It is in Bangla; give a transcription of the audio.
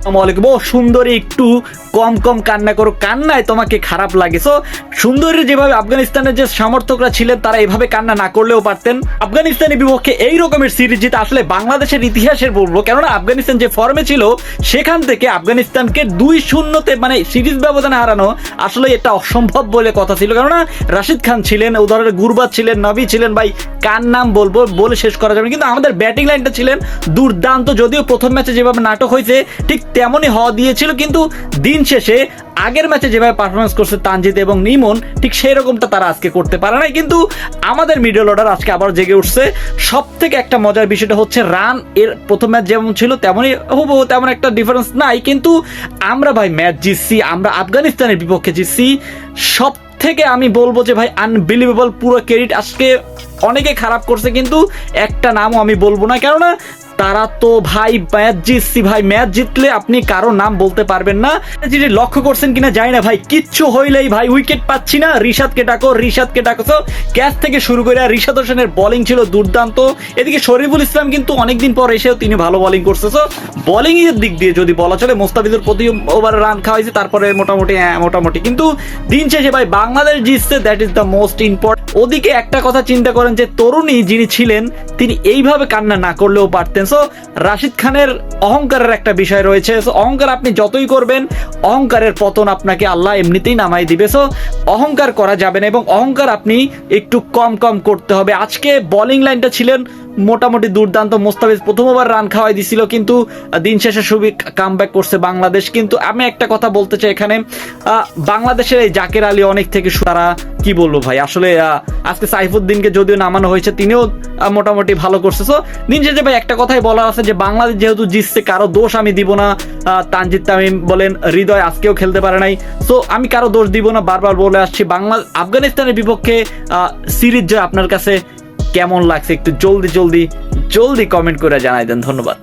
আসসালামু আলাইকুম। ও, সুন্দরী, একটু কম কম কান্না করো। কান্নায় তোমাকে খারাপ লাগে। সো সুন্দরী যেভাবে আফগানিস্তানের যে সমর্থকরা ছিলেন, তারা এভাবে কান্না না করলেও পারতেন। আফগানিস্তানের বিপক্ষে এই রকমের সিরিজ জিতে আসলে বাংলাদেশের ইতিহাসের কেননা আফগানিস্তান যে ফর্মে ছিল, সেখান থেকে আফগানিস্তানকে দুই শূন্যতে মানে সিরিজ ব্যবধানে হারানো আসলে এটা অসম্ভব বলে কথা ছিল। কেননা রাশিদ খান ছিলেন উদাহরণে গুরবাজ ছিলেন, নবী ছিলেন, ভাই, কার নাম বলব বলে শেষ করা যাবে কিন্তু আমাদের ব্যাটিং লাইনটা ছিলেন দুর্দান্ত। যদিও প্রথম ম্যাচে যেভাবে নাটক হয়েছে, ঠিক তেমনই হওয়া দিয়েছিল, কিন্তু দিন শেষে আগের ম্যাচে যেভাবে পারফরমেন্স করছে তানজিদ এবং নিমন, ঠিক সেই রকমটা তারা আজকে করতে পারে নাই। কিন্তু আমাদের মিডল অর্ডার আজকে আবার জেগে উঠছে। সব থেকে একটা মজার বিষয়টা হচ্ছে, রান এর প্রথম ম্যাচ যেমন ছিল, তেমনই হুবহু তেমন একটা ডিফারেন্স নাই। কিন্তু আমরা ভাই ম্যাচ জিতছি, আমরা আফগানিস্তানের বিপক্ষে জিতছি। সব থেকে আমি বলব যে ভাই আনবিলিভেবল পুরো ক্রেডিট আজকে অনেকে খারাপ করছে, কিন্তু একটা নামও আমি বলব না। কেননা তারা তো ভাই ম্যাচ জিতছি ভাই ম্যাচ জিতলে আপনি কারও নাম বলতে পারবেন না। যেটি লক্ষ্য করছেন কিনা জানি না ভাই কিচ্ছু হইলেই ভাই উইকেট পাচ্ছি না। রিশাদকে ডাকো রিশাদকে ডাকো। ক্যাচ থেকে শুরু করে রিশাদ হোসেনের বোলিং ছিল দুর্দান্ত। এদিকে শরীফুল ইসলাম কিন্তু অনেকদিন পর এসেও তিনি ভালো বোলিং করছে। তো বোলিং এর দিক দিয়ে যদি বলা চলে মোস্তাফিজুর প্রতি ওভারে রান খাওয়াইছে তারপরে মোটামুটি হ্যাঁ, মোটামুটি। কিন্তু দিন শেষে ভাই বাংলাদেশ জিতছে that is the most important ওদিকে একটা কথা চিন্তা করেন যে তরুণী যিনি ছিলেন তিনি এইভাবে কান্না না করলেও পারতেন। সো রাশিদ খানের অহংকারের একটা বিষয় রয়েছে। সো অহংকার আপনি যতই করবেন, অহংকারের পতন আপনাকে আল্লাহ এমনিতেই নামাই দিবে। সো অহংকার করা যাবে না এবং অহংকার আপনি একটু কম কম করতে হবে। আজকে বোলিং লাইনটা ছিলেন মোটামুটি দুর্দান্ত, মোস্তাফিজ প্রথমবার রান খাওয়াই দিছিল কিন্তু দিন শেষে সুবি কাম করছে বাংলাদেশ। কিন্তু আমি একটা কথা বলতে চাই এখানে বাংলাদেশের এই জাকের আলী অনেক থেকে তারা কি বলব ভাই? আসলে আজকে সাইফুদ্দিনকে যদিও নামানো হয়েছে, তিনিও মোটামুটি ভালো করছে। সো দিন শেষে ভাই একটা কথাই বলা আছে যে, বাংলাদেশ যেহেতু জিতছে, কারও দোষ আমি দিব না। তানজিদ তামিম বলেন, হৃদয় আজকেও খেলতে পারে নাই। সো আমি কারও দোষ দিব না, বারবার বলে আসছি, বাংলা, আফগানিস্তানের বিপক্ষে সিরিজ জয় আপনার কাছে কেমন লাগছে? একটু জলদি জলদি জলদি কমেন্ট করে জানাই দেন, ধন্যবাদ।